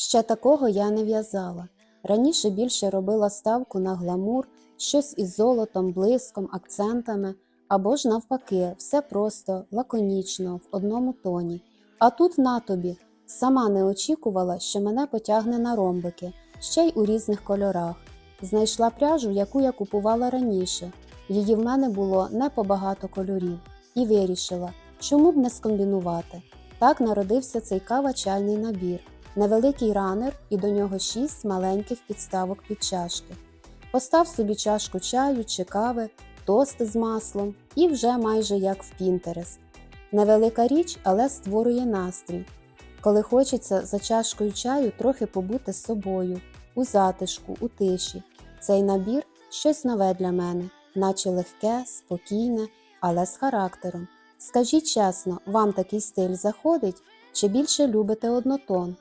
Ще такого я не в'язала. Раніше більше робила ставку на гламур, щось із золотом, блиском, акцентами, або ж навпаки, все просто, лаконічно, в одному тоні. А тут на тобі сама не очікувала, що мене потягне на ромбики, ще й у різних кольорах. Знайшла пряжу, яку я купувала раніше. Її в мене було не по багато кольорів, і вирішила, чому б не скомбінувати. Так народився цей кавачальний набір, невеликий ранер і до нього шість маленьких підставок під чашки. Постав собі чашку чаю чи кави, тости з маслом і вже майже як в Пінтерест. Невелика річ, але створює настрій. Коли хочеться за чашкою чаю трохи побути з собою, у затишку, у тиші. Цей набір щось нове для мене, наче легке, спокійне, але з характером. Скажіть чесно, вам такий стиль заходить чи більше любите однотон?